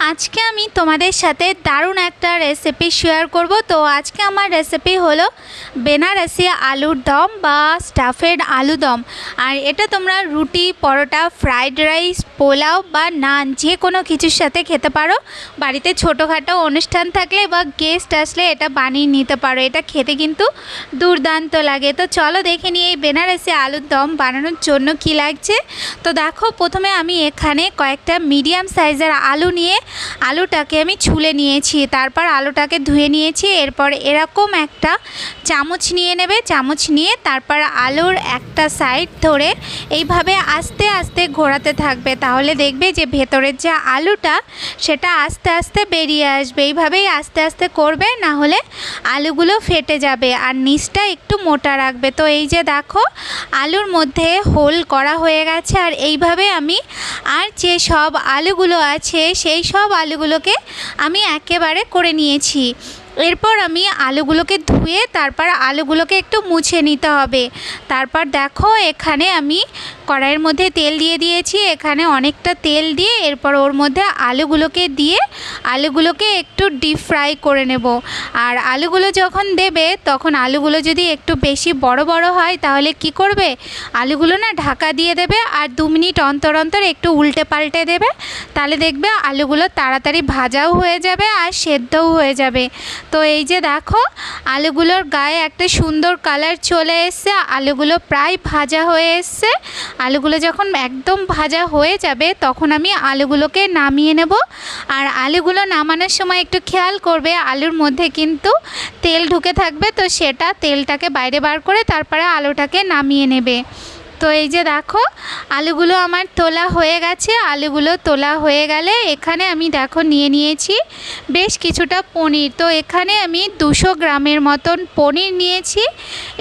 আজকে আমি তোমাদের সাথে দারুণ একটা রেসিপি শেয়ার করব। তো আজকে আমার রেসিপি হলো বেনারসি আলুর দম বা স্টাফেড আলু দম। আর এটা তোমরা রুটি, পরোটা ফ্রাইড রাইস পোলাও বা নান যে কোনো কিছুর সাথে খেতে পারো। বাড়িতে ছোটোখাটো অনুষ্ঠান থাকলে বা গেস্ট আসলে এটা বানিয়ে নিতে পারো। এটা খেতে কিন্তু দুর্দান্ত লাগে। তো চলো দেখে নিই এই বেনারসি আলুর দম বানানোর জন্য কি লাগছে। তো দেখো, প্রথমে আমি এখানে কয়েকটা মিডিয়াম সাইজের আলু নিয়ে আলুটাকে আমি ছুলে নিয়েছি, তারপর আলুটাকে ধুয়ে নিয়েছি, এরপর এরকম একটা চামচ নিয়ে নেবে, চামচ নিয়ে তারপর আলুর একটা সাইড ধরে এইভাবে আস্তে আস্তে ঘোরাতে থাকবে, তাহলে দেখবে যে ভেতরের যে আলুটা সেটা আস্তে আস্তে বেরিয়ে আসবে, এইভাবেই আস্তে আস্তে করবে না হলে আলুগুলো ফেটে যাবে আর নিচটা একটু মোটা রাখবে। তো এই যে দেখো, আলুর মধ্যে হোল করা হয়ে গেছে, আর এইভাবে আমি আর যে সব আলুগুলো আছে, সেই সব আলুগুলোকে আমি একেবারে করে নিয়েছি। এরপর আমি আলুগুলোকে ধুয়ে তারপর আলুগুলোকে একটু মুছে নিতে হবে। তারপর দেখো এখানে আমি কড়াইয়ের মধ্যে তেল দিয়ে দিয়েছি। এখানে অনেকটা তেল দিয়ে এরপর ওর মধ্যে আলুগুলোকে দিয়ে আলুগুলোকে একটু ডিপ ফ্রাই করে নেব। আর আলুগুলো যখন দেবে, তখন আলুগুলো যদি একটু বেশি বড় বড় হয়, তাহলে কি করবে? আলুগুলো না ঢাকা দিয়ে দেবে আর দু মিনিট অন্তর অন্তর একটু উল্টে পাল্টে দেবে। তাহলে দেখবে আলুগুলো তাড়াতাড়ি ভাজাও হয়ে যাবে আর সেদ্ধও হয়ে যাবে। তো এই যে দেখো, আলুগুলোর গায়ে একটা সুন্দর কালার চলে এসছে আলুগুলো প্রায় ভাজা হয়ে এসছে। আলুগুলো যখন একদম ভাজা হয়ে যাবে, তখন আমি আলুগুলোকে নামিয়ে নেব। আর আলুগুলো নামানোর সময় একটু খেয়াল করবে, আলুর মধ্যে কিন্তু তেল ঢুকে থাকবে, তো সেটা তেলটাকে বাইরে বার করে তারপরে আলুটাকে নামিয়ে নেবে। তো এই যে দেখো, আলুগুলো আমার তোলা হয়ে গেছে। আলুগুলো তোলা হয়ে গেলে এখানে আমি দেখো নিয়ে নিয়েছি বেশ কিছুটা পনির। তো এখানে আমি দুশো গ্রামের মতন পনির নিয়েছি।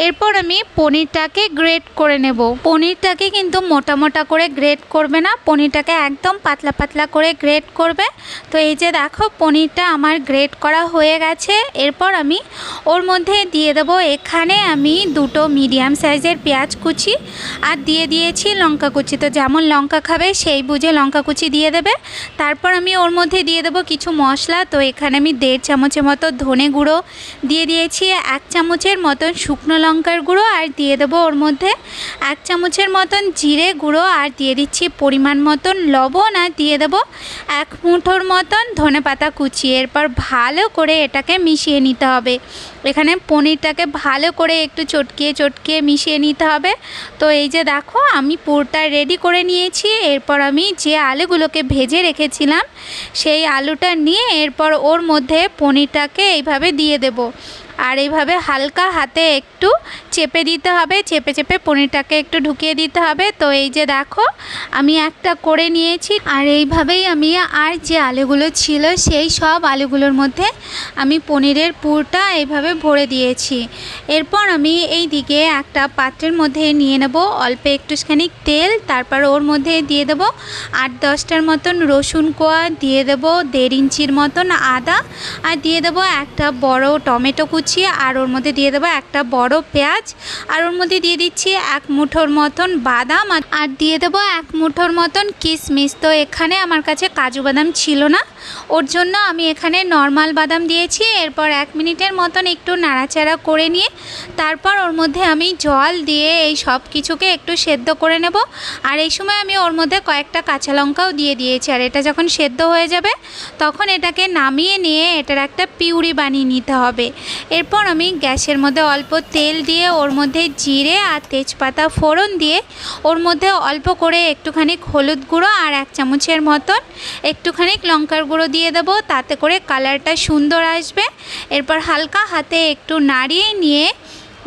এরপর আমি পনিরটাকে গ্রেট করে নেব। পনিরটাকে কিন্তু মোটা মোটা করে গ্রেট করবে না, পনিরটাকে একদম পাতলা পাতলা করে গ্রেট করবে। তো এই যে দেখো, পনিরটা আমার গ্রেট করা হয়ে গেছে। এরপর আমি ওর মধ্যে দিয়ে দেবো এখানে আমি দুটো মিডিয়াম সাইজের পেঁয়াজ কুচি আর দিয়ে দিয়েছি লঙ্কা কুচি। তো যেমন লঙ্কা খাবে, সেই বুঝে লঙ্কা কুচি দিয়ে দেবে। তারপর আমি ওর মধ্যে দিয়ে দেবো কিছু মশলা। তো এখানে আমি দেড় চামচের মতো ধনে গুঁড়ো দিয়ে দিয়েছি, এক চামচের মতন শুকনো লঙ্কার গুঁড়ো আর দিয়ে দেবো ওর মধ্যে এক চামচের মতন জিরে গুঁড়ো আর দিয়ে দিচ্ছি পরিমাণ মতন লবণ আর দিয়ে দেবো এক মুঠোর মতন ধনে পাতা কুচি। এরপর ভালো করে এটাকে মিশিয়ে নিতে হবে। এখানে পনিরটাকে ভালো করে একটু চটকিয়ে চটকিয়ে মিশিয়ে নিতে হবে। তো এই যে দেখো, আমি পুরটা রেডি করে নিয়েছি। এরপর আমি যে আলুগুলোকে ভেজে রেখেছিলাম, সেই আলুটা নিয়ে এরপর ওর মধ্যে পনিরটাকে এইভাবে দিয়ে দেব। আর এইভাবে হালকা হাতে একটু চেপে দিতে হবে, চেপে চেপে পনিরটাকে একটু ঢুকিয়ে দিতে হবে। তো এই যে দেখো, আমি একটা করে নিয়েছি। আর এইভাবেই আমি আর যে আলুগুলো ছিল, সেই সব আলুগুলোর মধ্যে আমি পনিরের পুরটা এইভাবে ভরে দিয়েছি। এরপর আমি এই দিকে একটা পাত্রের মধ্যে নিয়ে নেব অল্প একটুখানি তেল, তারপর ওর মধ্যে দিয়ে দেব আট দশটার মতন রসুন কোয়া, দিয়ে দেব দেড় ইঞ্চির মতন আদা, আর দিয়ে দেবো একটা বড় টমেটো কুচি। আর ওর মধ্যে দিয়ে দেবো একটা বড় পেঁয়াজ। আর ওর মধ্যে দিয়ে দিচ্ছি এক মুঠোর মতন বাদাম আর- আর দিয়ে দেবো এক মুঠোর মতন কিশমিশ তো এখানে আমার কাছে কাজু বাদাম ছিল না। ওর জন্য আমি এখানে নর্মাল বাদাম দিয়েছি। এরপর এক মিনিটের মতন একটু নাড়াচাড়া করে নিয়ে তারপর ওর মধ্যে আমি জল দিয়ে এই সব কিছুকে একটু সেদ্ধ করে নেব। আর এই সময় আমি ওর মধ্যে কয়েকটা কাঁচা লঙ্কাও দিয়ে দিয়েছি। আর এটা যখন সেদ্ধ হয়ে যাবে, তখন এটাকে নামিয়ে নিয়ে এটার একটা পিউরি বানিয়ে নিতে হবে। এরপর আমি গ্যাসের মধ্যে অল্প তেল দিয়ে, ওর মধ্যে জিরে আর তেজপাতা ফোড়ন দিয়ে, ওর মধ্যে অল্প করে একটুখানি হলুদ গুঁড়ো আর এক চামচের মতন একটুখানি লঙ্কার গুঁড়ো দিয়ে দেবো। তাতে করে কালারটা সুন্দর আসবে। এরপর হালকা হাতে একটু নাড়িয়ে নিয়ে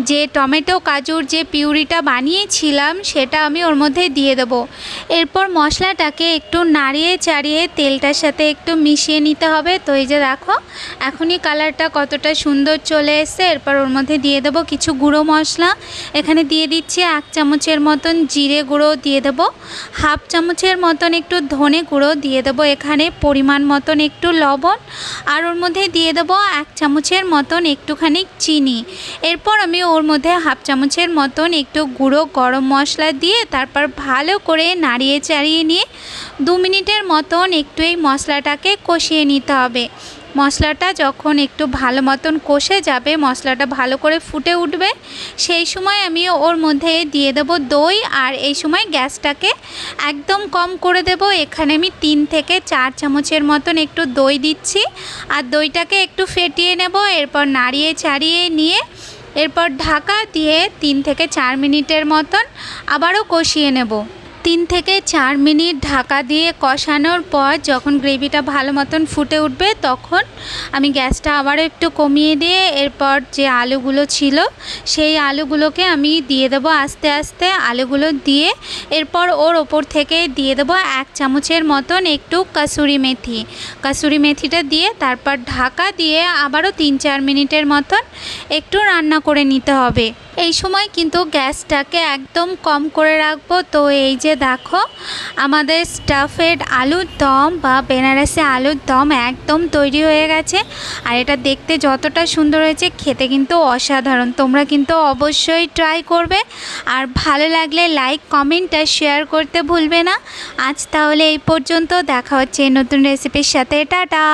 যে টমেটো, কাজুর যে পিউরিটা বানিয়েছিলাম, সেটা আমি ওর মধ্যে দিয়ে দেবো। এরপর মশলাটাকে একটু নাড়িয়ে চাড়িয়ে তেলটার সাথে একটু মিশিয়ে নিতে হবে। তো এই যে দেখো, এখনই কালারটা কতটা সুন্দর চলে এসছে। এরপর ওর মধ্যে দিয়ে দেবো কিছু গুঁড়ো মশলা। এখানে দিয়ে দিচ্ছি এক চামচের মতন জিরে গুঁড়ো দিয়ে দেবো। হাফ চামচের মতন একটু ধনে গুঁড়ো দিয়ে দেবো। এখানে পরিমাণ মতন একটু লবণ। আর ওর মধ্যে দিয়ে দেবো এক চামচের মতন একটুখানি চিনি। এরপর আমি ওর মধ্যে হাফ চামচের মতন একটু গুঁড়ো গরম মশলা দিয়ে তারপর ভালো করে নাড়িয়ে চাড়িয়ে নিয়ে দু মিনিটের মতন একটু এই মশলাটাকে কষিয়ে নিতে হবে। মশলাটা যখন একটু ভালো মতন কষে যাবে, মশলাটা ভালো করে ফুটে উঠবে, সেই সময় আমি ওর মধ্যে দিয়ে দেবো দই আর এই সময় গ্যাসটাকে একদম কম করে দেব। এখানে আমি তিন থেকে চার চামচের মতন একটু দই দিচ্ছি। আর দইটাকে একটু ফেটিয়ে নেব, এরপর নাড়িয়ে চাড়িয়ে নিয়ে এরপর ঢাকা দিয়ে তিন থেকে চার মিনিটের মতন আবারও কষিয়ে নেব। তিন থেকে চার মিনিট ঢাকা দিয়ে কষানোর পর যখন গ্রেভিটা ভালো মতন ফুটে উঠবে, তখন আমি গ্যাসটা আবারও একটু কমিয়ে দিয়ে এরপর যে আলুগুলো ছিল, সেই আলুগুলোকে আমি দিয়ে দেবো আস্তে আস্তে। আলুগুলো দিয়ে এরপর ওর ওপর থেকে দিয়ে দেবো এক চামচের মতন একটু কাসুরি মেথি। কাসুরি মেথিটা দিয়ে তারপর ঢাকা দিয়ে আবারও তিন চার মিনিটের মতন একটু রান্না করে নিতে হবে। এই সময় কিন্তু গ্যাসটাকে একদম কম করে রাখব। তো এই যে দেখো, আমাদের স্টাফেড আলুর দম বা বেনারসি আলুর দম একদম তৈরি হয়ে গেছে। আর এটা দেখতে যতটা সুন্দর হয়েছে, খেতে কিন্তু অসাধারণ। তোমরা কিন্তু অবশ্যই ট্রাই করবে। আর ভালো লাগলে লাইক কমেন্ট আর শেয়ার করতে ভুলবে না। আজ তাহলে এই পর্যন্ত দেখা হচ্ছে নতুন রেসিপির সাথে। টাটা!